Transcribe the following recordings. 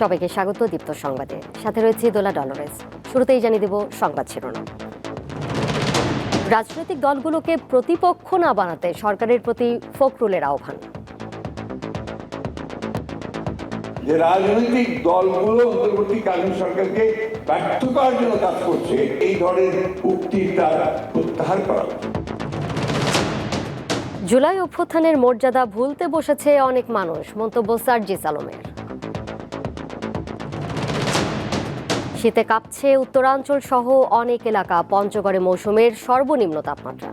সবাইকে স্বাগত দীপ্ত সংবাদে। সাথে রয়েছে দোলা ডলরেস শুরুতেই জানিয়ে দেব সংবাদ শিরোনাম। রাজনৈতিক দলগুলোকে প্রতিপক্ষ না বানাতে সরকারের প্রতি ফখরুলের আহ্বান। যে রাজনৈতিক দলগুলো অন্তর্বর্তীকালীন সরকারকে ব্যর্থ করার জন্য কাজ করছে এই ধরনের প্রত্যাহার করা জুলাই অভ্যুত্থানের মর্যাদা ভুলতে বসেছে অনেক মানুষ মন্তব্য সার্জিস আলমের। শীতে কাঁপছে উত্তরাঞ্চল সহ অনেক এলাকা। পঞ্চগড়ে মৌসুমের সর্বনিম্ন তাপমাত্রা।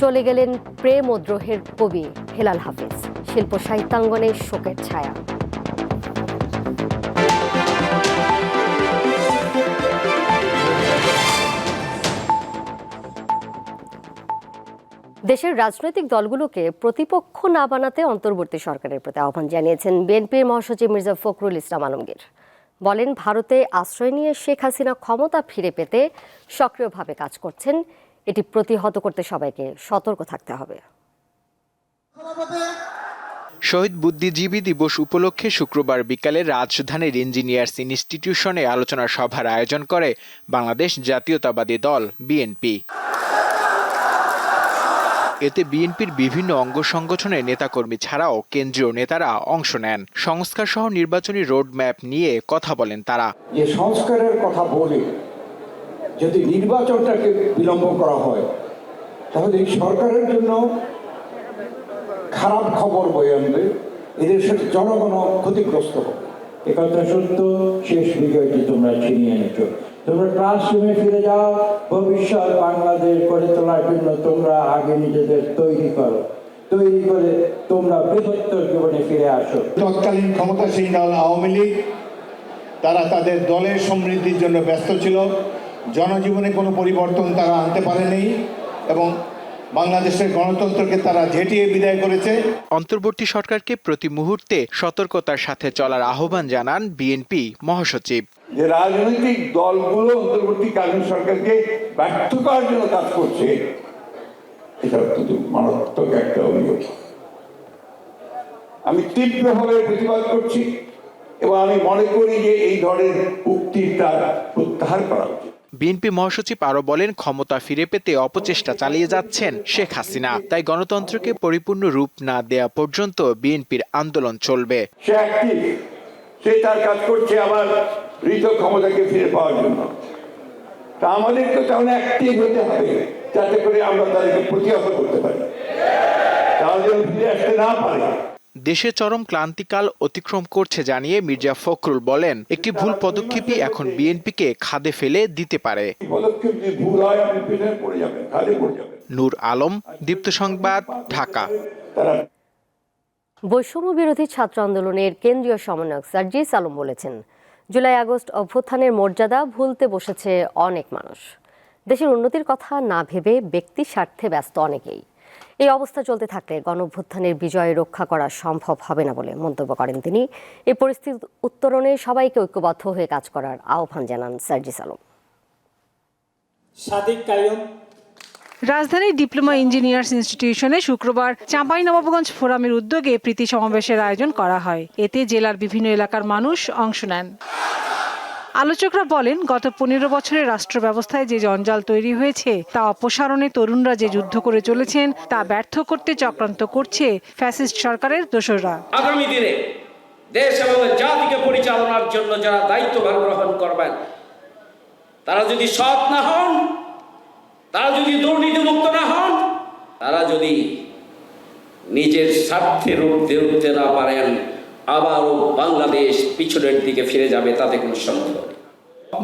চলে গেলেন প্রেম ও দ্রোহের কবি হেলাল হাফিজ। শিল্প সাহিত্যাঙ্গনে শোকের ছায়া। দেশের রাজনৈতিক দলগুলোকে প্রতিপক্ষ না বানাতে অন্তর্বর্তী সরকারের প্রতি আহ্বান জানিয়েছেন বিএনপির মহাসচিব মির্জা ফখরুল ইসলাম আলমগীর। বলেন, ভারতে আশ্রয় নিয়ে শেখ হাসিনা ক্ষমতা ফিরে পেতে সক্রিয়ভাবে কাজ করছেন। এটি প্রতিহত করতে সবাইকে সতর্ক থাকতে হবে। শহীদ বুদ্ধিজীবী দিবস উপলক্ষে শুক্রবার বিকালে রাজধানীর ইঞ্জিনিয়ার্স ইনস্টিটিউশনে আলোচনা সভার আয়োজন করে বাংলাদেশ জাতীয়তাবাদী দল, বিএনপি। এতে বিএনপির বিভিন্ন অঙ্গ সংগঠনের নেতাকর্মী ছাড়াও কেন্দ্রীয় নেতারা অংশ নেন। সংস্কার সহ নির্বাচনী রোডম্যাপ নিয়ে কথা বলেন তারা। যে সংস্কারের কথা বলে যদি নির্বাচনটাকে বিলম্ব করা হয়, তাহলে এই সরকারের জন্য খারাপ খবর বয়ে আনবে। এদেশের জনগণ ক্ষতিগ্রস্ত হবে। একথা সত্য, শেষ বিজয়টি তোমরা ছিনিয়ে এনেছো তোমরা ক্লাসরুমে ফিরে যাও, ভবিষ্যৎ বাংলাদেশ করে তোলার জন্য তোমরা আগে নিজেদের তৈরি করো। তৈরি করে তোমরা বৃহত্তর জীবনে ফিরে আসো। তৎকালীন ক্ষমতাসীন দল আওয়ামী লীগ, তারা তাদের দলের সমৃদ্ধির জন্য ব্যস্ত ছিল। জনজীবনে কোনো পরিবর্তন তারা আনতে পারেনি এবং বাংলাদেশের গণতন্ত্রকে তারা ঝেঁটিয়ে বিদায় করেছে। অন্তর্বর্তী সরকারকে প্রতি মুহূর্তে সতর্কতার সাথে চলার আহ্বান জানান বিএনপি মহাসচিব। যে রাজনৈতিক দলগুলো অন্তর্বর্তীকালীন সরকারকে ব্যর্থ করার জন্য কাজ করছে এটা অত্যন্ত মারাত্মক একটা অভিযোগ। আমি তীব্রভাবে প্রতিবাদ করছি এবং আমি মনে করি যে এই ধরনের উক্তিটা প্রত্যাহার করা উচিত। বিএনপি মহাসচিব আরও বলেন, ক্ষমতা ফিরে পেতে অপচেষ্টা চালিয়ে যাচ্ছেন শেখ হাসিনা। তাই গণতন্ত্রকে পরিপূর্ণ রূপ না দেয়া পর্যন্ত বিএনপির আন্দোলন চলবে। সে তার কাজ করছে আবার মৃত ক্ষমতাকে ফিরে পাওয়ার জন্য। তা অ্যাক্টিভ হতে হবে, যাতে করে আমরা তাদেরকে প্রতিহত করতে পারি। তারা যেন ফিরে আসতে না পারে। দেশে চরম ক্লান্তিকাল অতিক্রম করছে জানিয়ে মির্জা ফখরুল বলেন একটি ভুল পদক্ষেপই এখন বিএনপিকে খাদে ফেলে দিতে পারে। নূর আলম দীপ্ত সংবাদ ঢাকা। বৈষম্য বিরোধী ছাত্র আন্দোলনের কেন্দ্রীয় সমন্বয়ক সার্জিস আলম বলেছেন জুলাই আগস্ট অভ্যুত্থানের মর্যাদা ভুলতে বসেছে অনেক মানুষ। দেশের উন্নতির কথা না ভেবে ব্যক্তি স্বার্থে ব্যস্ত অনেকেই। এই অবস্থা চলতে থাকলে গণঅভ্যুত্থানের বিজয় রক্ষা করা সম্ভব হবে না বলে মন্তব্য করেন তিনি। এই পরিস্থিতি উত্তরণে সবাইকে ঐক্যবদ্ধ হয়ে কাজ করার আহ্বান জানান সার্জিস আলম। সাদিক কায়ুম রাজধানীর ডিপ্লোমা ইঞ্জিনিয়ার্স ইনস্টিটিউশনে শুক্রবার চাঁপাই নবাবগঞ্জ ফোরামের উদ্যোগে প্রীতি সমাবেশের আয়োজন করা হয়। এতে জেলার বিভিন্ন এলাকার মানুষ অংশ নেন। আলোচকরা বলেন, গত পনেরো বছরের রাষ্ট্র ব্যবস্থায় যে জঞ্জাল তৈরি হয়েছে, তা অপসারণে তরুণরা যে যুদ্ধ করে চলেছেন, তা ব্যর্থ করতে চক্রান্ত করছে ফ্যাসিস্ট সরকারের দোসররা। আগামী দিনে দেশ এবং জাতিকে পরিচালনার জন্য যারা দায়িত্বভার গ্রহণ করবেন, তারা যদি সৎ না হন, তারা যদি দুর্নীতিমুক্ত না হন, তারা যদি নিজের স্বার্থে রূপ দিয়ে উঠতে না পারেন আবারও বাংলাদেশ পিছনের দিকে ফিরে যাবে তাতে কোনো সন্দেহ নেই।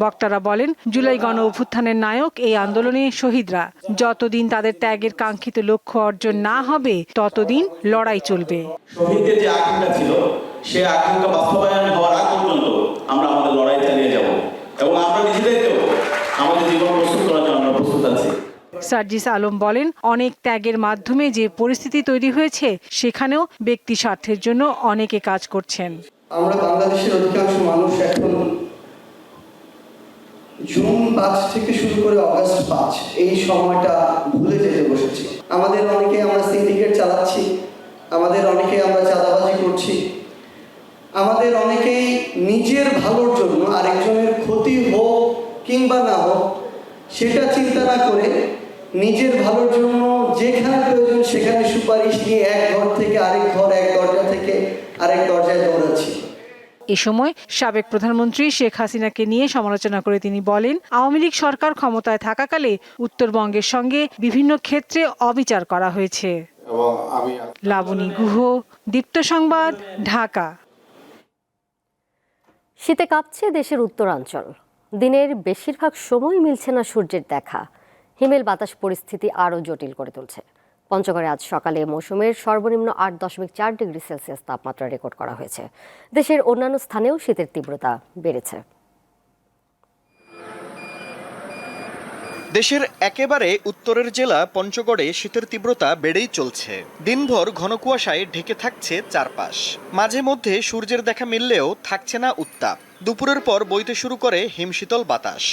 বক্তারা বলেন জুলাই গণ অভ্যুত্থানের নায়ক এই আন্দোলনে শহীদরা। যতদিন তাদের ত্যাগের কাঙ্ক্ষিত লক্ষ্য অর্জন না হবে ততদিন লড়াই চলবে। শহীদদের যে আকাঙ্ক্ষা ছিল সেই আকাঙ্ক্ষা বাস্তবায়ন হওয়ার আগ পর্যন্ত আমরা আমাদের লড়াই চালিয়ে যাব। এবং আমরা নিজেদেরকেও আমাদের জীবন প্রস্তুত করার জন্য আমরা প্রস্তুত আছি। সার্জিস আলম বলেন, অনেক ত্যাগের মাধ্যমে যে পরিস্থিতি তৈরি হয়েছে, সেখানেও ব্যক্তি স্বার্থের জন্য অনেকে কাজ করছেন। আমরা বাংলাদেশের অধিকাংশ মানুষ এখন জুন পাঁচ থেকে শুরু করে অগাস্ট পাঁচ, এই সময়টা ভুলে যেতে বসেছি। আমাদের অনেকে আমরা সিন্ডিকেট চালাচ্ছি, আমাদের অনেকে আমরা চাঁদাবাজি করছি। আমাদের অনেকেই নিজের ভালোর জন্য আরেকজনের ক্ষতি হোক কিংবা না হোক, সেটা চিন্তা না করে নিজের ভালোর জন্য যেখানে প্রয়োজন সেখানে সুপারিশ নিয়ে এক ঘর থেকে আরেক ঘর এক দরজা থেকে আরেক দরজায় দৌড়াচ্ছি। এ সময় সাবেক প্রধানমন্ত্রী শেখ হাসিনাকে নিয়ে সমালোচনা করে তিনি বলেন আওয়ামী লীগ সরকার ক্ষমতায় থাকাকালে উত্তরবঙ্গের সঙ্গে বিভিন্ন ক্ষেত্রে অবিচার করা হয়েছে। লাবণী গুহ দীপ্ত সংবাদ ঢাকা। শীতে কাঁপছে দেশের উত্তরাঞ্চল। দিনের বেশিরভাগ সময় মিলছে না সূর্যের দেখা। হিমেল বাতাস পরিস্থিতি আরও জটিল করে তুলছে। পঞ্চগড়ে আজ সকালে মৌসুমের সর্বনিম্ন আট দশমিক চার ডিগ্রি সেলসিয়াস তাপমাত্রা রেকর্ড করা হয়েছে। দেশের অন্যান্য স্থানেও শীতের তীব্রতা বেড়েছে। দেশের একেবারে উত্তরের জেলা পঞ্চগড়ে শীতের তীব্রতা বেড়েই চলছে। দিনভর ঘন কুয়াশায় ঢেকে থাকছে চারপাশ। মাঝে মধ্যে সূর্যের দেখা মিললেও থাকছে না উত্তাপ। দুপুরের পর বইতে শুরু করে হিমশীতল বাতাস।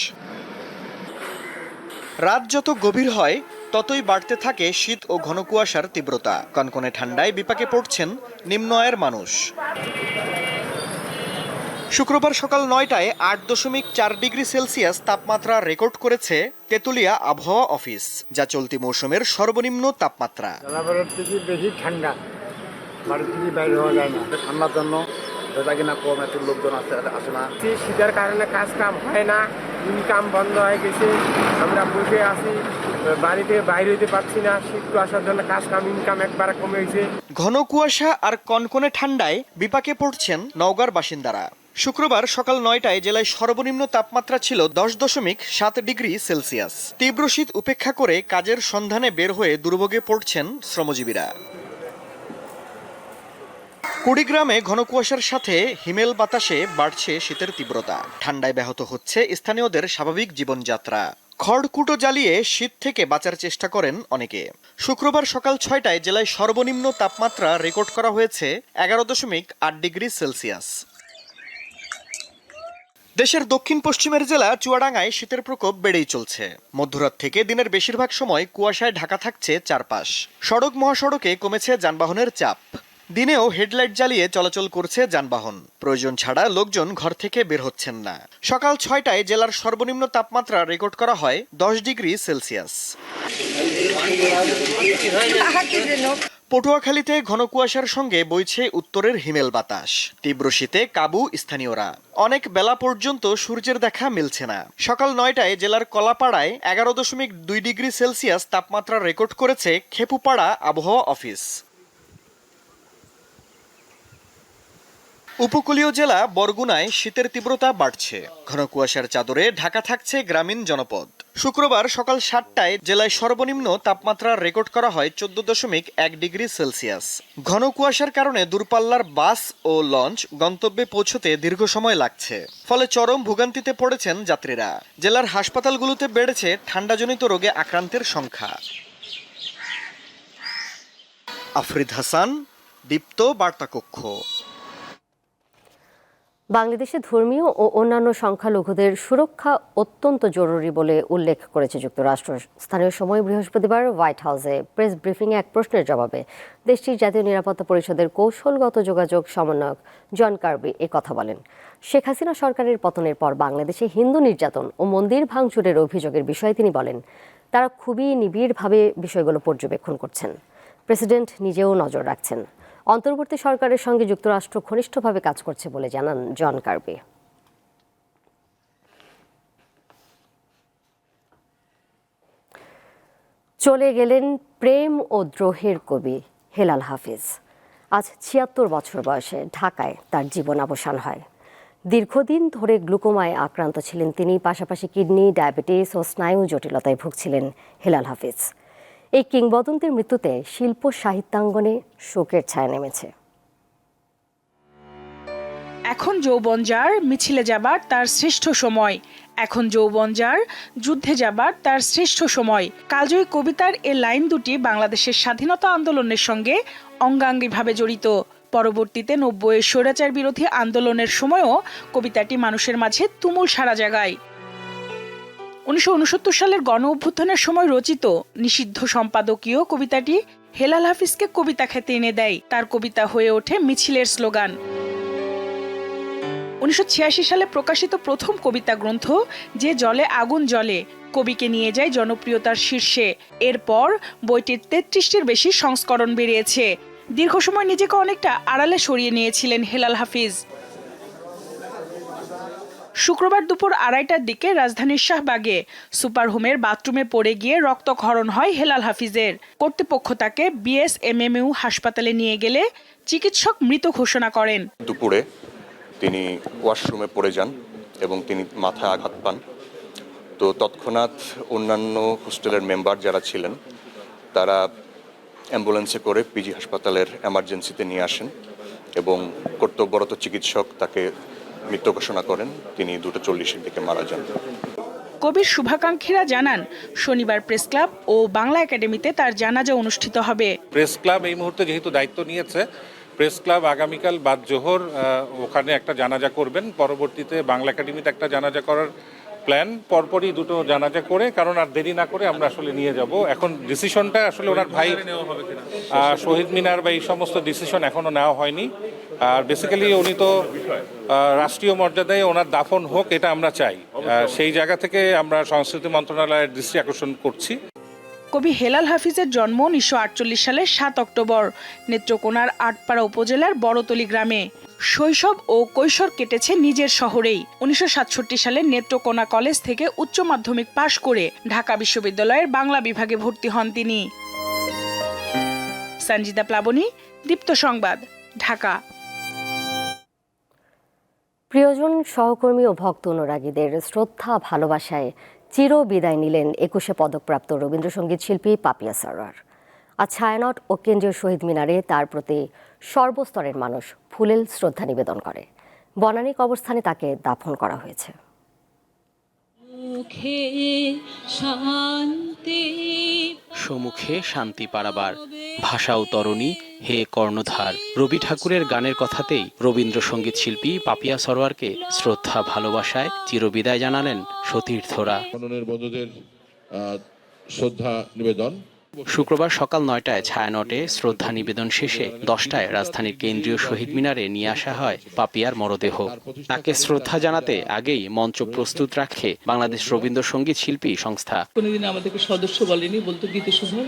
রাত যত গভীর হয় ততই বাড়তে থাকে শীত ও ঘন কুয়াশার তীব্রতা। কনকনে ঠান্ডায় বিপাকে পড়ছেন নিম্ন আয়ের মানুষ। শুক্রবার সকাল নয়টায় আট দশমিক চার ডিগ্রি সেলসিয়াস তাপমাত্রা রেকর্ড করেছে তেতুলিয়া আবহাওয়া অফিস যা চলতি মৌসুমের সর্বনিম্ন তাপমাত্রা। বেশি ঠান্ডা। বাড়ি থেকে বাইরে হওয়া যায় না। ঠান্ডার জন্য লোকজন আসে আসে না। শীতের কারণে কাজ কাম হয় না। ইনকাম বন্ধ হয়ে গেছে। আমরা বসে আছি বাড়িতে বাইরে হইতে পারছি না শীত আসার জন্য কাজ কাম ইনকাম একবারে কমে গেছে ঘন কুয়াশা আর কনকনে ঠান্ডায় বিপাকে পড়ছেন নওগাঁর বাসিন্দারা। শুক্রবার সকাল নয়টায় জেলায় সর্বনিম্ন তাপমাত্রা ছিল দশ দশমিক সাত ডিগ্রি সেলসিয়াস। তীব্র শীত উপেক্ষা করে কাজের সন্ধানে বের হয়ে দুর্ভোগে পড়ছেন শ্রমজীবীরা। কুড়িগ্রামে ঘন কুয়াশার সাথে হিমেল বাতাসে বাড়ছে শীতের তীব্রতা। ঠান্ডায় ব্যাহত হচ্ছে স্থানীয়দের স্বাভাবিক জীবনযাত্রা। খড়কুটো জ্বালিয়ে শীত থেকে বাঁচার চেষ্টা করেন অনেকে। শুক্রবার সকাল ছয়টায় জেলায় সর্বনিম্ন তাপমাত্রা রেকর্ড করা হয়েছে এগারো দশমিক আট ডিগ্রি সেলসিয়াস। দেশের দক্ষিণ পশ্চিমের জেলা চুয়াডাঙ্গায় শীতের প্রকোপ বেড়েই চলছে। মধ্যরাত থেকে দিনের বেশিরভাগ সময় কুয়াশায় ঢাকা থাকছে চারপাশ। সড়ক মহাসড়কে কমেছে যানবাহনের চাপ। দিনেও হেডলাইট জ্বালিয়ে চলাচল করছে যানবাহন। প্রয়োজন ছাড়া লোকজন ঘর থেকে বের হচ্ছেন না। সকাল ছয়টায় জেলার সর্বনিম্ন তাপমাত্রা রেকর্ড করা হয় দশ ডিগ্রি সেলসিয়াস। পটুয়াখালীতে ঘন কুয়াশার সঙ্গে বইছে উত্তরের হিমেল বাতাস। তীব্র শীতে কাবু স্থানীয়রা। অনেক বেলা পর্যন্ত সূর্যের দেখা মিলছে না। সকাল নয়টায় জেলার কলাপাড়ায় এগারো দশমিক দুই ডিগ্রি সেলসিয়াস তাপমাত্রা রেকর্ড করেছে খেপুপাড়া আবহাওয়া অফিস। উপকূলীয় জেলা বরগুনায় শীতের তীব্রতা বাড়ছে। ঘন কুয়াশার চাদরে ঢাকা থাকছে গ্রামীণ জনপদ। শুক্রবার সকাল সাতটায় জেলায় সর্বনিম্ন তাপমাত্রা রেকর্ড করা হয় চোদ্দ দশমিক এক ডিগ্রি সেলসিয়াস। ঘন কুয়াশার কারণে দূরপাল্লার বাস ও লঞ্চ গন্তব্যে পৌঁছতে দীর্ঘ সময় লাগছে। ফলে চরম ভোগান্তিতে পড়েছেন যাত্রীরা। জেলার হাসপাতালগুলোতে বেড়েছে ঠান্ডাজনিত রোগে আক্রান্তের সংখ্যা। আফরিদ হাসান, দীপ্ত বার্তাকক্ষ। বাংলাদেশে ধর্মীয় ও অন্যান্য সংখ্যালঘুদের সুরক্ষা অত্যন্ত জরুরি বলে উল্লেখ করেছে যুক্তরাষ্ট্র। স্থানীয় সময় বৃহস্পতিবার হোয়াইট হাউসে প্রেস ব্রিফিংয়ে এক প্রশ্নের জবাবে দেশটির জাতীয় নিরাপত্তা পরিষদের কৌশলগত যোগাযোগ সমন্বয়ক জন কার্বি এ কথা বলেন। শেখ হাসিনা সরকারের পতনের পর বাংলাদেশে হিন্দু নির্যাতন ও মন্দির ভাঙচুরের অভিযোগের বিষয়ে তিনি বলেন, তারা খুবই নিবিড়ভাবে বিষয়গুলো পর্যবেক্ষণ করছেন। প্রেসিডেন্ট নিজেও নজর রাখছেন। অন্তর্বর্তী সরকারের সঙ্গে যুক্তরাষ্ট্র ঘনিষ্ঠভাবে কাজ করছে বলে জানান জন কার্বি। চলে গেলেন প্রেম ও দ্রোহের কবি হেলাল হাফিজ। আজ ছিয়াত্তর বছর বয়সে ঢাকায় তার জীবন অবসান হয়। দীর্ঘদিন ধরে গ্লুকোমায় আক্রান্ত ছিলেন তিনি, পাশাপাশি কিডনি, ডায়াবেটিস ও স্নায়ু জটিলতায় ভুগছিলেন হেলাল হাফিজ। এই কিংবদন্তির মৃত্যুতে শিল্প সাহিত্যাঙ্গনে শোকের ছায়া নেমেছে। এখন যৌবন যার, মিছিলে যাবার তার শ্রেষ্ঠ সময়। এখন যৌবন যার, যুদ্ধে যাবার তার শ্রেষ্ঠ সময়। কালজয়ী কবিতার এ লাইন দুটি বাংলাদেশের স্বাধীনতা আন্দোলনের সঙ্গে অঙ্গাঙ্গিভাবে জড়িত। পরবর্তীতে নব্বইয়ের স্বৈরাচার বিরোধী আন্দোলনের সময়ও কবিতাটি মানুষের মাঝে তুমুল সারা জাগায়। উনিশশো উনসত্তর সালের গণ অভ্যুত্থানের সময় রচিত নিষিদ্ধ সম্পাদকীয় কবিতাটি হেলাল হাফিজকে কবিতা খেতে এনে দেয়। তার কবিতা হয়ে ওঠে মিছিলের স্লোগান। উনিশশো ছিয়াশি সালে প্রকাশিত প্রথম কবিতা গ্রন্থ, যে জলে আগুন জলে কবিকে নিয়ে যায় জনপ্রিয়তার শীর্ষে। এরপর বইটির তেত্রিশটির বেশি সংস্করণ বেরিয়েছে। দীর্ঘ সময় নিজেকে অনেকটা আড়ালে সরিয়ে নিয়েছিলেন হেলাল হাফিজ। শুক্রবার দুপুর আড়াইটার দিকে রাজধানীর শাহবাগে সুপার হোমের বাথরুমে পড়ে গিয়ে রক্তক্ষরণ হয় হেলাল হাফিজের। কর্তৃপক্ষ তাকে বিএসএমএমইউ হাসপাতালে নিয়ে গেলে চিকিৎসক মৃত ঘোষণা করেন। দুপুরে তিনি ওয়াশরুমে পড়ে যান এবং তিনি মাথায় আঘাত পান। তো তৎক্ষণাৎ অন্যান্য হোস্টেলের মেম্বার যারা ছিলেন, তারা অ্যাম্বুলেন্সে করে পিজি হাসপাতালের এমার্জেন্সিতে নিয়ে আসেন এবং কর্তব্যরত চিকিৎসক তাকে মৃত ঘোষণা করেন তিনি দুটো চল্লিশের দিকে মারা যান। কবির শুভাকাঙ্ক্ষীরা জানান শনিবার প্রেস ক্লাব ও বাংলা একাডেমিতে তার জানাজা অনুষ্ঠিত হবে। প্রেস ক্লাব এই মুহূর্তে যেহেতু দায়িত্ব নিয়েছে প্রেস ক্লাব আগামীকাল বাদ জোহর ওখানে একটা জানাজা করবেন। পরবর্তীতে বাংলা একাডেমিতে একটা জানাজা করার প্ল্যান। পরপরই দুটো জানাজা করে কারণ আর দেরি না করে আমরা আসলে নিয়ে যাব। এখন ডিসিশনটা আসলে ওনার ভাই শহীদ মিনার বা এই সমস্ত ডিসিশন এখনও নেওয়া হয়নি। আর বেসিক্যালি উনি তো রাষ্ট্রীয় মর্যাদায় ওনার দাফন হোক এটা আমরা চাই। আহ, সেই জায়গা থেকে আমরা সংস্কৃতি মন্ত্রণালয়ের দৃষ্টি আকর্ষণ করছি। কবি হেলাল হাফিজের জন্ম উনিশশো আটচল্লিশ সালের সাত অক্টোবর নেত্রকোনার আটপাড়া উপজেলার বড়তলি গ্রামে। শৈশব ও কৈশোর কেটেছে নিজের শহরেই। উনিশশো সাতষট্টি সালে নেত্রকোনা কলেজ থেকে উচ্চ মাধ্যমিক পাশ করে ঢাকা বিশ্ববিদ্যালয়ের বাংলা বিভাগে ভর্তি হন তিনি। সঞ্জিতা প্লাবনী দীপ্ত সংবাদ ঢাকা। প্রিয়জন, সহকর্মী ও ভক্ত অনুরাগীদের শ্রদ্ধা ভালোবাসায় চির বিদায় নিলেন একুশে পদকপ্রাপ্ত রবীন্দ্রসঙ্গীত শিল্পী পাপিয়া সরোয়ার। আজ ছায়ানট ও কেন্দ্রীয় শহীদ মিনারে তার প্রতি সর্বস্তরের মানুষ ফুলেল শ্রদ্ধা নিবেদন করে। বনানী কবরস্থানে তাকে দাফন করা হয়েছে। সমুখে শান্তি পাড়াবার ভাষা ও তরণী হে কর্ণধার। রবি ঠাকুরের গানের কথাতেই রবীন্দ্রসঙ্গীত শিল্পী পাপিয়া সরোয়ারকে শ্রদ্ধা ভালোবাসায় চিরবিদায় জানালেন সতীর্থরা। বন্ধুদের শ্রদ্ধা নিবেদন। শুক্রবার সকাল নয়টায় ছায়ানটে শ্রদ্ধা নিবেদন শেষে দশটায় রাজধানীর কেন্দ্রীয় শহীদ মিনারে নিয়ে আসা হয় পাপিয়ার মরদেহ। তাকে শ্রদ্ধা জানাতে আগেই মঞ্চ প্রস্তুত রাখে বাংলাদেশ রবীন্দ্রসঙ্গীত শিল্পী সংস্থা। কোনোদিন আমাদেরকে সদস্য বলেনি বলতো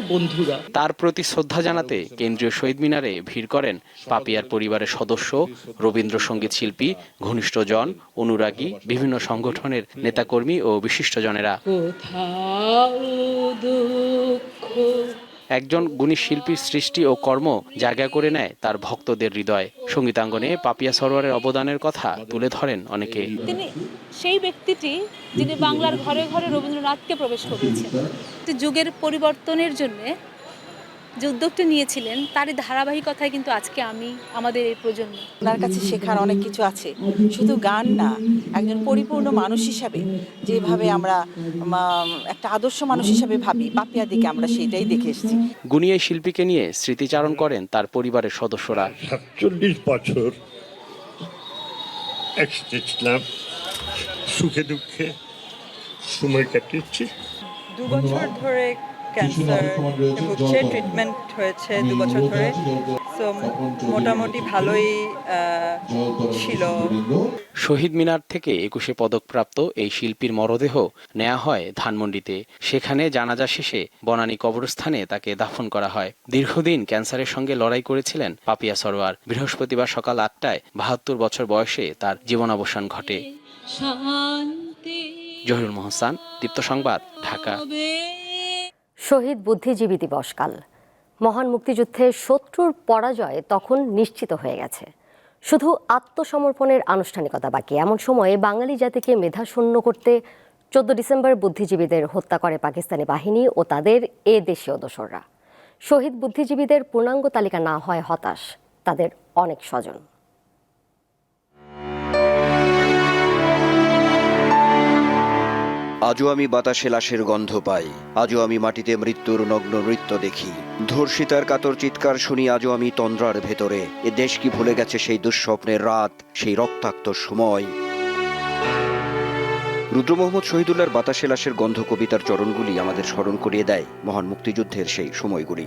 বন্ধুরা। তার প্রতি শ্রদ্ধা জানাতে কেন্দ্রীয় শহীদ মিনারে ভিড় করেন পাপিয়ার পরিবারের সদস্য রবীন্দ্রসঙ্গীত শিল্পী ঘনিষ্ঠজন অনুরাগী বিভিন্ন সংগঠনের নেতাকর্মী ও বিশিষ্টজনেরা। কোথাও দুঃখ একজন গুণী শিল্পীর সৃষ্টি ও কর্ম জায়গা করে নেয় তার ভক্তদের হৃদয়। সঙ্গীতাঙ্গনে পাপিয়া সরোয়ারের অবদানের কথা তুলে ধরেন অনেকে। তিনি সেই ব্যক্তিটি যিনি বাংলার ঘরে ঘরে রবীন্দ্রনাথকে প্রবেশ করেছেন। যুগের পরিবর্তনের জন্য যে উদ্যোগটা নিয়েছিলেন তারই ধারাবাহিকতায় কিন্তু আজকে আমি আমাদের এই প্রজন্ম। ওনার কাছে শেখার অনেক কিছু আছে। শুধু গান না একজন পরিপূর্ণ মানুষ হিসাবে যেভাবে আমরা একটা আদর্শ মানুষ হিসাবে ভাবি পাপিয়া দিকে আমরা সেটাই দেখে এসেছি। গুণী এই শিল্পীকে নিয়ে স্মৃতিচারণ করেন তার পরিবারের সদস্যরা। সাতচল্লিশ বছর ছিলাম সুখে দুঃখে সময় কাটিয়েছি। দু বছর ধরে ক্যান্সার ভুগছে ট্রিটমেন্ট হয়েছে দু বছর ধরে। সো মোটামুটি ভালোই ছিল। শহীদ মিনার থেকে একুশে পদকপ্রাপ্ত এই শিল্পীর মরদেহ নেওয়া হয় ধানমন্ডিতে। সেখানে জানাজা শেষে বনানী কবরস্থানে তাকে দাফন করা হয়। দীর্ঘদিন ক্যান্সারের সঙ্গে লড়াই করেছিলেন পাপিয়া সরোয়ার। বৃহস্পতিবার সকাল আটটায় বাহাত্তর বছর বয়সে তার জীবনাবসান ঘটে। জহিরুল মোহসান দীপ্ত সংবাদ ঢাকা। শহীদ বুদ্ধিজীবী দিবস কাল। মহান মুক্তিযুদ্ধে শত্রুর পরাজয় তখন নিশ্চিত হয়ে গেছে। শুধু আত্মসমর্পণের আনুষ্ঠানিকতা বাকি, এমন সময়ে বাঙালি জাতিকে মেধাশূন্য করতে চোদ্দ ডিসেম্বর বুদ্ধিজীবীদের হত্যা করে পাকিস্তানি বাহিনী ও তাদের এ দেশীয় দোসররা। শহীদ বুদ্ধিজীবীদের পূর্ণাঙ্গ তালিকা না হয় হতাশ, তাদের অনেক স্বজন। আজও আমি বাতাসে লাশের গন্ধ পাই। আজও আমি মাটিতে মৃত্যুর নগ্ন নৃত্য দেখি। ধর্ষিতার কাতর চিৎকার শুনি আজও আমি তন্দ্রার ভেতরে। এ দেশ কি ভুলে গেছে সেই দুঃস্বপ্নের রাত, সেই রক্তাক্ত সময়? রুদ্র মোহাম্মদ শহীদুল্লাহর বাতাসে লাশের গন্ধ কবিতার চরণগুলি আমাদের স্মরণ করিয়ে দেয় মহান মুক্তিযুদ্ধের সেই সময়গুলি।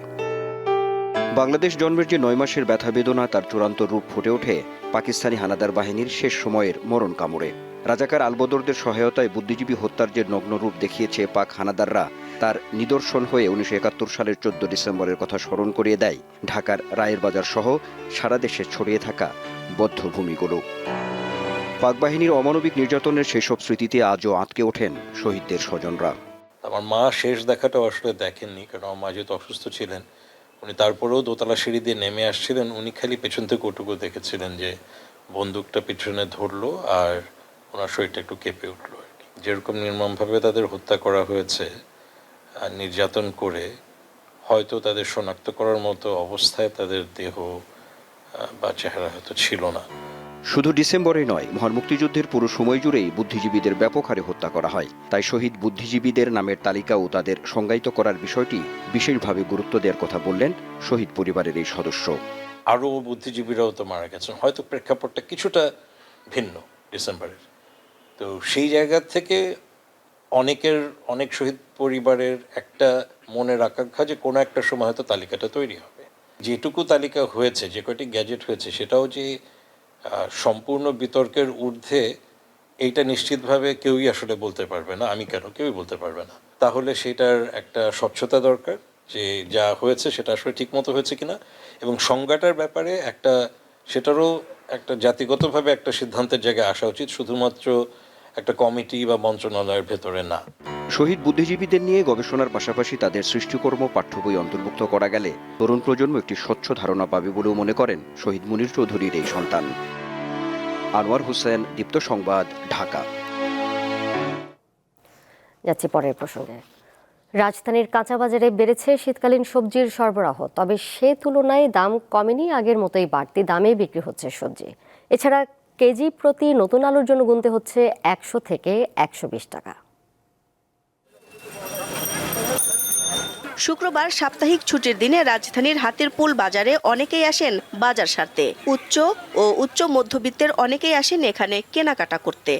বাংলাদেশ জন্মের যে নয় মাসের ব্যথা বেদনা তার চূড়ান্ত রূপ ফুটে ওঠে পাকিস্তানি হানাদার বাহিনীর শেষ সময়ের মরণ কামড়ে। রাজাকার আলবদরদের সহায়তায় বুদ্ধিজীবী হত্যার যে নগ্ন রূপ দেখিয়েছে পাক হানাদাররা, তার নিদর্শন হয়ে উনিশশো একাত্তর সালের চোদ্দ ডিসেম্বরের কথা স্মরণ করিয়ে দেয় ঢাকার রায়ের বাজার সহ সারা দেশে ছড়িয়ে থাকা বদ্ধভূমিগুলো পাক বাহিনীর অমানবিক নির্যাতনের সেসব স্মৃতিতে আজও আঁতকে ওঠেন শহীদদের স্বজনরা। আমার মা শেষ দেখাটাও আসলে দেখেননি, কারণ আমার মা যেহেতু অসুস্থ ছিলেন, উনি তারপরেও দোতলা সিঁড়ি দিয়ে নেমে আসছিলেন, উনি খালি পেছন থেকে ওটুকু দেখেছিলেন যে বন্দুকটা পিছনে ধরলো আর ওনার শরীরটা একটু কেঁপে উঠল আর কি। যেরকম নির্মমভাবে তাদের হত্যা করা হয়েছে নির্যাতন করে হয়তো তাদের শনাক্ত করার মতো অবস্থায় তাদের দেহ বা চেহারা হয়তো ছিল না। শুধু ডিসেম্বরে নয় মহান মুক্তিযুদ্ধের পুরো সময় জুড়েই বুদ্ধিজীবীদের ব্যাপক হারে হত্যা করা হয়। তাই শহীদ বুদ্ধিজীবীদের নামের তালিকা ও তাদের সংজ্ঞায়িত করার বিষয়টি বিশেষভাবে গুরুত্ব দেওয়ার কথা বললেন শহীদ পরিবারের এই সদস্য। আরও বুদ্ধিজীবীরাও তো মারা গেছেন। হয়তো প্রেক্ষাপটটা কিছুটা ভিন্ন ডিসেম্বরের। তো সেই জায়গা থেকে অনেকের, অনেক শহীদ পরিবারের একটা মনের আকাঙ্ক্ষা যে কোনো একটা সময় হয়তো তালিকাটা তৈরি হবে। যেটুকু তালিকা হয়েছে, যে কয়টি গ্যাজেট হয়েছে, সেটাও যে সম্পূর্ণ বিতর্কের ঊর্ধ্বে এইটা নিশ্চিতভাবে কেউই আসলে বলতে পারবে না, আমি কেন, কেউই বলতে পারবে না। তাহলে সেটার একটা স্বচ্ছতা দরকার যে, যা হয়েছে সেটা আসলে ঠিকমতো হয়েছে কিনা এবং সংজ্ঞাটার ব্যাপারে একটা, সেটারও একটা জাতিগতভাবে একটা সিদ্ধান্তের জায়গায় আসা উচিত। শুধুমাত্র একটা কমিটি বা মন্ত্রণালয়ের ভেতরে না। শহীদ বুদ্ধিজীবীদের নিয়ে গবেষণার পাশাপাশি তাদের সৃষ্টিকর্ম পাঠ্য বই অন্তর্ভুক্ত করা গেলে তরুণ প্রজন্ম একটি স্বচ্ছ ধারণা পাবে বলেও মনে করেন শহীদ মুনির চৌধুরীর এই সন্তান। আনোয়ার হোসেন দীপ্ত সংবাদ ঢাকা। যাচ্ছি পরের প্রসঙ্গে। রাজধানীর কাঁচা বাজারে বেড়েছে শীতকালীন সবজির সরবরাহ তবে সে তুলনায় দাম কমেনি আগের মতোই বাড়তি দামে বিক্রি হচ্ছে সবজি। এছাড়া কেজি প্রতি নতুন আলুর জন্য গুনতে হচ্ছে একশো থেকে একশো বিশ টাকা। শুক্রবার সাপ্তাহিক ছুটির দিনে রাজধানীর হাতির পুল বাজারে অনেকেই আসেন বাজার সারতে। উচ্চ ও উচ্চ মধ্যবিত্তের অনেকেই আসেন এখানে কেনাকাটা করতে।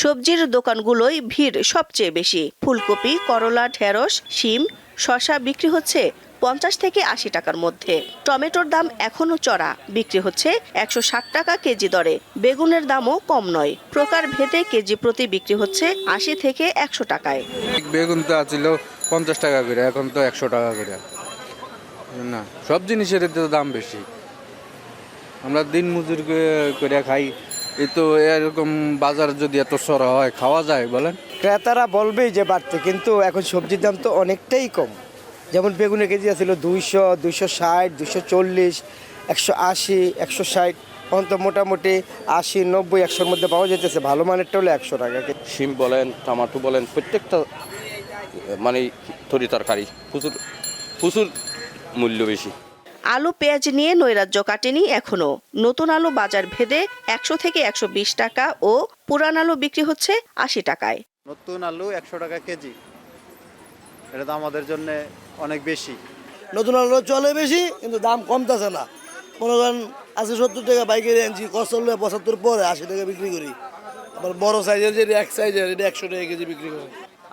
সবজির দোকানগুলোই ভিড় সবচেয়ে বেশি। ফুলকপি, করলা, ঢেঁড়স, শিম শশা বিক্রি হচ্ছে পঞ্চাশ থেকে আশি টাকার মধ্যে। টমেটোর দাম এখনও চড়া বিক্রি হচ্ছে একশো ষাট টাকা কেজি দরে। বেগুনের দামও কম নয়। প্রকার ভেদে কেজি প্রতি বিক্রি হচ্ছে আশি থেকে একশো টাকায়। বেগুন তো আছিল পঞ্চাশ টাকা করে এখন তো একশো টাকা করে। না সব জিনিসের তো দাম বেশি। আমরা দিন মজুর করে- খাই। এই তো এরকম বাজার যদি এত সরা হয় খাওয়া যায় বলেন। ক্রেতারা বলবেই যে বাড়তে কিন্তু এখন সবজির দাম তো অনেকটাই কম। যেমন বেগুনের কেজি আছিল দুইশো দুইশো ষাট দুইশো চল্লিশ একশো আশি একশো ষাট। এখন তো মোটামুটি আশি নব্বই একশোর মধ্যে পাওয়া যেতেছে ভালো মানেরটা হলো একশো টাকা শিম বলেন টমাটো বলেন প্রত্যেকটা মানে তরি তরকারি প্রচুর প্রচুর মূল্য বেশি। আলু পেঁয়াজ নিয়ে নৈরাজ্য কাটেনি এখনও। নতুন আলু বাজার ভেদে একশো থেকে একশো বিশ টাকা ও পুরান আলু বিক্রি হচ্ছে আশি টাকায়। নতুন আলু একশো টাকা কেজি। এটা তো আমাদের জন্য অনেক বেশি। নতুন আলু চলে বেশি কিন্তু দাম কমতেছে না। মনে করেন আশি সত্তর টাকা বাইকের আনছি কষ্ট পঁচাত্তর পরে আশি টাকা বিক্রি করি। আবার বড় সাইজের যেটা এক সাইজের এটা একশো টাকা কেজি বিক্রি করি।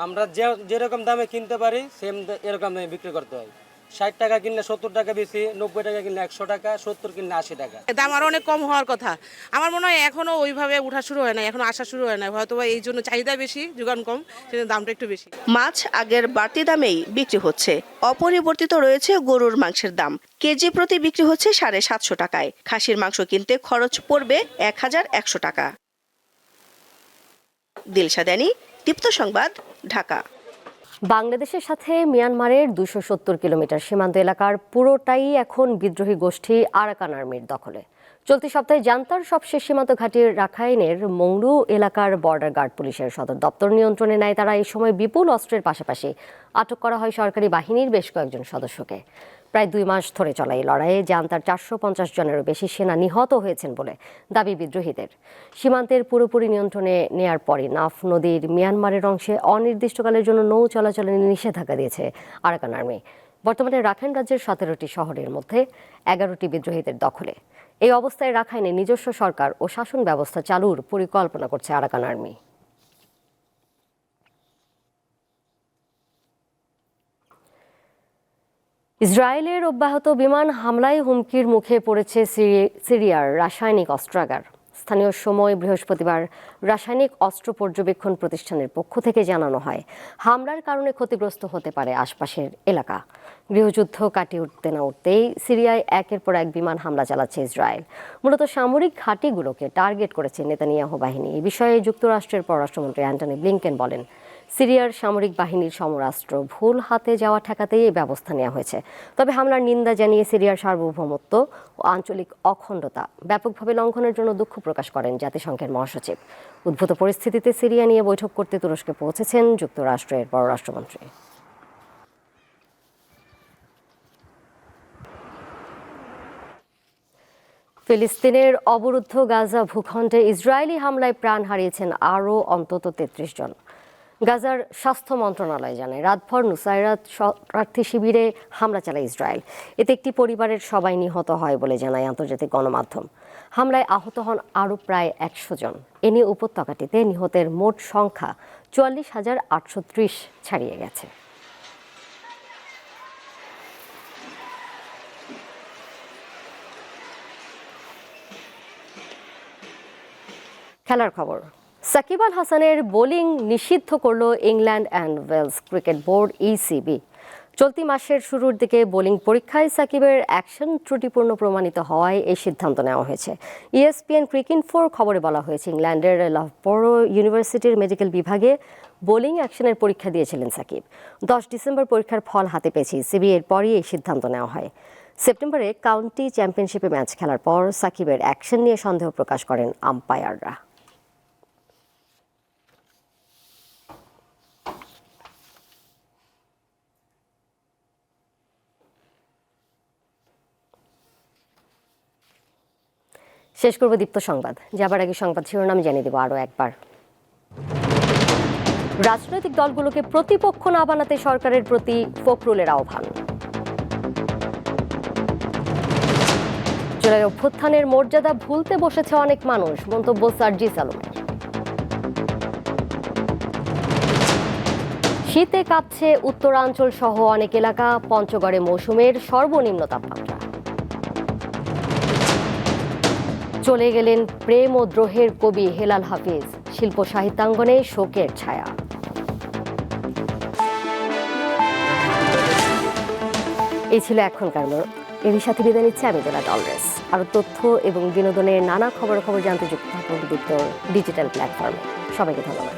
আমরা যে যেরকম দামে কিনতে পারি সেম এরকম দামে বিক্রি করতে হয়। ষাট টাকা কিনলে সত্তর টাকা বেশি নব্বই টাকা কিনলে একশো টাকা সত্তর কিনলে আশি টাকা। দাম আরও অনেক কম হওয়ার কথা। আমার মনে হয় এখনও ওইভাবে উঠা শুরু হয় না এখনও আসা শুরু হয় না হয়তো এই জন্য চাহিদা বেশি যোগান কম সেজন্য দামটা একটু বেশি। মাছ আগের বাড়তি দামেই বিক্রি হচ্ছে। অপরিবর্তিত রয়েছে গরুর মাংসের দাম। কেজি প্রতি বিক্রি হচ্ছে সাড়ে সাতশো টাকায়। খাসির মাংস কিনতে খরচ পড়বে এক হাজার একশো টাকা। দিলশাদানি দীপ্ত সংবাদ ঢাকা। বাংলাদেশের সাথে মিয়ানমারের দুশো সত্তর কিলোমিটার সীমান্ত এলাকার পুরোটাই এখন বিদ্রোহী গোষ্ঠী আরাকান আর্মির দখলে। চলতি সপ্তাহে জান্তার সবশেষ সীমান্ত ঘাটির রাখাইনের মংলু এলাকার বর্ডার গার্ড পুলিশের সদর দপ্তর নিয়ন্ত্রণে নেয়। তারা এই সময় বিপুল অস্ত্রের পাশাপাশি আটক করা হয় সরকারি বাহিনীর বেশ কয়েকজন সদস্যকে। প্রায় দুই মাস ধরে চলা এই লড়াইয়ে জান্তার চারশো পঞ্চাশ জনেরও বেশি সেনা নিহত হয়েছেন বলে দাবি বিদ্রোহীদের। সীমান্তের পুরোপুরি নিয়ন্ত্রণে নেয়ার পরই নাফ নদীর মিয়ানমারের অংশে অনির্দিষ্টকালের জন্য নৌ চলাচলে নিষেধাজ্ঞা দিয়েছে আরাকান আর্মি। বর্তমানে রাখাইন রাজ্যের সতেরোটি শহরের মধ্যে এগারোটি বিদ্রোহীদের দখলে। এই অবস্থায় রাখাইনে নিজস্ব সরকার ও শাসন ব্যবস্থা চালুর পরিকল্পনা করছে আরাকান আর্মি। ইসরায়েলের অব্যাহত বিমান হামলায় হুমকির মুখে পড়েছে সিরি- সিরিয়ার রাসায়নিক অস্ত্রাগার। স্থানীয় সময় বৃহস্পতিবার রাসায়নিক অস্ত্র পর্যবেক্ষণ প্রতিষ্ঠানের পক্ষ থেকে জানানো হয়, হামলার কারণে ক্ষতিগ্রস্ত হতে পারে আশপাশের এলাকা। গৃহযুদ্ধ কাটিয়ে উঠতে না উঠতেই সিরিয়ায় একের পর এক বিমান হামলা চালাচ্ছে ইসরায়েল। মূলত সামরিক ঘাঁটিগুলোকে টার্গেট করেছে নেতানিয়াহু বাহিনী। এই বিষয়ে যুক্তরাষ্ট্রের পররাষ্ট্রমন্ত্রী অ্যান্টনি ব্লিংকেন বলেন সিরিয়ার সামরিক বাহিনীর সমরাস্ত্র ভুল হাতে যাওয়া ঠেকাতেই এই ব্যবস্থা নেওয়া হয়েছে। তবে হামলার নিন্দা জানিয়ে সিরিয়ার সার্বভৌমত্ব ও আঞ্চলিক অখণ্ডতা ব্যাপকভাবে লঙ্ঘনের জন্য দুঃখ প্রকাশ করেন জাতিসংঘের মহাসচিব। উদ্ভূত পরিস্থিতিতে সিরিয়া নিয়ে বৈঠক করতে তুরস্কে পৌঁছেছেন যুক্তরাষ্ট্রের পররাষ্ট্রমন্ত্রী। ফিলিস্তিনের অবরুদ্ধ গাজা ভূখণ্ডে ইসরায়েলি হামলায় প্রাণ হারিয়েছেন আরও অন্তত তেত্রিশ জন। গাজার স্বাস্থ্য মন্ত্রণালয় জানায়, রাতভর নুসাইরাত শরণার্থী শিবিরে হামলা চালায় ইসরায়েল। এতে একটি পরিবারের সবাই নিহত হয় বলে জানায় আন্তর্জাতিক গণমাধ্যম। হামলায় আহত হন আরও প্রায় একশো জন। এ নিয়ে উপত্যকাটিতে নিহতের মোট সংখ্যা চুয়াল্লিশ হাজার আটশো ত্রিশ ছাড়িয়ে গেছে। খেলার খবর। সাকিব আল হাসানের বোলিং নিষিদ্ধ করল England and Wales cricket board ECB চলতি মাসের শুরুর দিকে বোলিং পরীক্ষায় সাকিবের অ্যাকশন ত্রুটিপূর্ণ প্রমাণিত হওয়ায় এই সিদ্ধান্ত নেওয়া হয়েছে। E ইএসপিএন ক্রিকেট ফোর খবরে বলা হয়েছে, ইংল্যান্ডের লাভবরো ইউনিভার্সিটির মেডিকেল বিভাগে বোলিং অ্যাকশনের পরীক্ষা দিয়েছিলেন সাকিব। দশ ডিসেম্বর পরীক্ষার ফল হাতে পেয়েছে ইসিবি এরপরই এই সিদ্ধান্ত নেওয়া হয়। সেপ্টেম্বরে কাউন্টি চ্যাম্পিয়নশিপে ম্যাচ খেলার পর সাকিবের অ্যাকশন নিয়ে সন্দেহ প্রকাশ করেন আম্পায়াররা। শেষ করব দীপ্ত সংবাদ। যাবার আগে সংবাদ শিরোনাম জানিয়ে দেব আরও একবার। রাজনৈতিক দলগুলোকে প্রতিপক্ষ না বানাতে সরকারের প্রতি ফখরুলের আহ্বান। জুলাই অভ্যুত্থানের মর্যাদা ভুলতে বসেছে অনেক মানুষ, মন্তব্য সার্জিস আলমের। শীতে কাঁপছে উত্তরাঞ্চল সহ অনেক এলাকা, পঞ্চগড়ে মৌসুমের সর্বনিম্ন তাপমাত্রা। চলে গেলেন প্রেম ও দ্রোহের কবি হেলাল হাফিজ। শিল্প সাহিত্যাঙ্গনে শোকের ছায়া। এই ছিল এখনকার এরই সাথে বিদায় নিচ্ছে। আমি দোলা ডলরেস আরও তথ্য এবং বিনোদনের নানা খবর খবর জানতে যুক্ত থাকুন ডিজিটাল প্ল্যাটফর্মে। সবাইকে ধন্যবাদ।